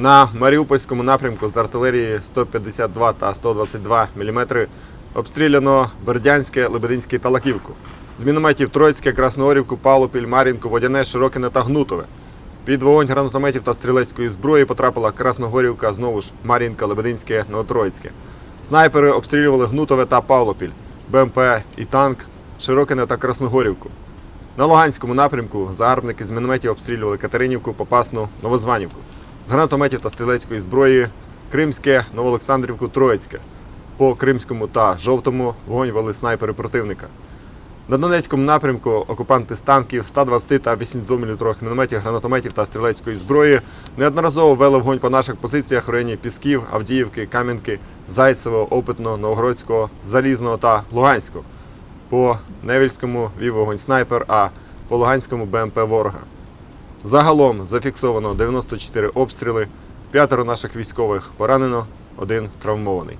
На Маріупольському напрямку з артилерії 152 та 122 мм обстріляно Бердянське, Лебединське та Лаківку. З мінометів Троїцьке, Красноорівку, Павлопіль, Мар'їнку, Водяне, Широкине та Гнутове. Під вогонь гранатометів та стрілецької зброї потрапила Красногорівка, знову ж Мар'їнка, Лебединське, Новотроїцьке. Снайпери обстрілювали Гнутове та Павлопіль, БМП і танк, Широкине та Красногорівку. На Луганському напрямку загарбники з мінометів обстрілювали Катеринівку, Попасну, Новозванівку. З гранатометів та стрілецької зброї Кримське, Новоолександрівку, Троїцьке. По Кримському та Жовтому вогонь вели снайпери противника. На Донецькому напрямку окупанти з танків 120 та 82 мм мінометів, гранатометів та стрілецької зброї неодноразово вели вогонь по наших позиціях в районі Пісків, Авдіївки, Кам'янки, Зайцевого, Опитного, Новгородського, Залізного та Луганського. По Невільському вів вогонь снайпер, а по Луганському БМП ворога. Загалом зафіксовано 94 обстріли, п'ятеро наших військових поранено, один травмований.